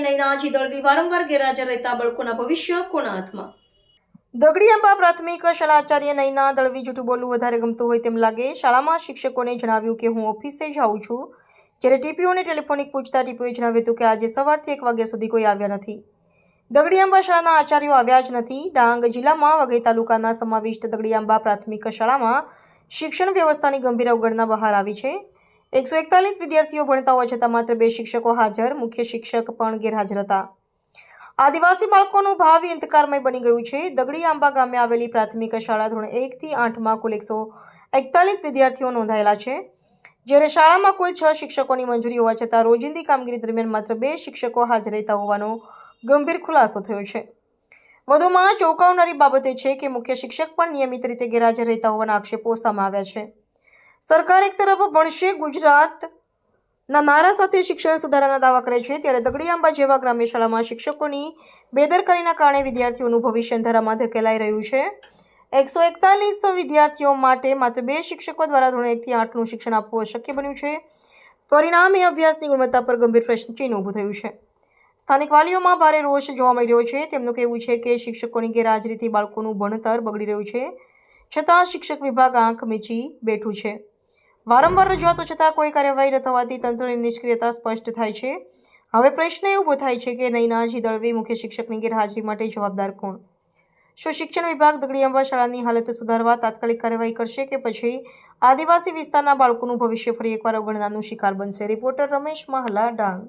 નૈનાજી દળવી વારંવાર ગેરહાજર રહેતા બાળકોના ભવિષ્ય કોના હાથમાં? દગડીયાંબા પ્રાથમિક શાળાચાર્ય નૈના દળવી જૂઠું બોલવું વધારે ગમતું હોય તેમ લાગે. શાળામાં શિક્ષકોને જણાવ્યું કે, હું ઓફિસે જાઉં છું. જ્યારે ટીપીઓને ટેલિફોનિક પૂછતા ટીપીઓએ જણાવ્યું હતું કે, આજે સવારથી એક વાગ્યા સુધી કોઈ આવ્યા નથી. દગડીયાંબા શાળાના આચાર્યો આવ્યા જ નથી. ડાંગ જિલ્લામાં વઘઈ તાલુકાના સમાવિષ્ટ દગડીયાંબા પ્રાથમિક શાળામાં શિક્ષણ વ્યવસ્થાની ગંભીર અવગણના બહાર આવી છે. એકસો એકતાલીસ વિદ્યાર્થીઓ ભણતા હોવા છતાં માત્ર બે શિક્ષકો હાજર, મુખ્ય શિક્ષક પણ ગેરહાજર હતા. આદિવાસી બાળકોનું ભાવિ અંતકારમય બની ગયું છે. દગડી આંબા ગામે આવેલી પ્રાથમિક શાળા ધોરણ એકથી આઠમાં કુલ એકસો એકતાલીસ વિદ્યાર્થીઓ નોંધાયેલા છે. જ્યારે શાળામાં કુલ છ શિક્ષકોની મંજૂરી હોવા છતાં રોજિંદી કામગીરી દરમિયાન માત્ર બે શિક્ષકો હાજર રહેતા હોવાનો ગંભીર ખુલાસો થયો છે. વધુમાં ચોંકાવનારી બાબત છે કે મુખ્ય શિક્ષક પણ નિયમિત રીતે ગેરહાજર રહેતા હોવાના આક્ષેપો સામે આવ્યા છે. સરકાર એક તરફ ભણશે ગુજરાતના નારા સાથે શિક્ષણ સુધારાના દાવા કરે છે, ત્યારે દગડી આંબા જેવા ગ્રામ્ય શાળામાં શિક્ષકોની બેદરકારીના કારણે વિદ્યાર્થીઓનું ભવિષ્ય અંધારામાં ધકેલાઈ રહ્યું છે. એકસો એકતાલીસ વિદ્યાર્થીઓ માટે માત્ર બે શિક્ષકો દ્વારા ધોરણ એકથી આઠનું શિક્ષણ આપવું અશક્ય બન્યું છે. પરિણામે અભ્યાસની ગુણવત્તા પર ગંભીર પ્રશ્નચિહ્ન ઊભું થયું છે. સ્થાનિક વાલીઓમાં ભારે રોષ જોવા મળી રહ્યો છે. તેમનું કહેવું છે કે શિક્ષકોની ગેરહાજરીથી બાળકોનું ભણતર બગડી રહ્યું છે. છતાં શિક્ષક વિભાગ આંખ મીચી બેઠું છે. વારંવાર રજૂઆતો છતાં કોઈ કાર્યવાહી ન થવાથી તંત્રની નિષ્ક્રિયતા સ્પષ્ટ થાય છે. હવે પ્રશ્ન એ ઊભો થાય છે કે નૈનાજી દળવી મુખ્ય શિક્ષકની ગેરહાજરી માટે જવાબદાર કોણ? શું શિક્ષણ વિભાગ દગડીયાંબા શાળાની હાલત સુધારવા તાત્કાલિક કાર્યવાહી કરશે કે પછી આદિવાસી વિસ્તારના બાળકોનું ભવિષ્ય ફરી એકવાર અવગણનાનું શિકાર બનશે? રિપોર્ટર રમેશ મહલા ડાંગ.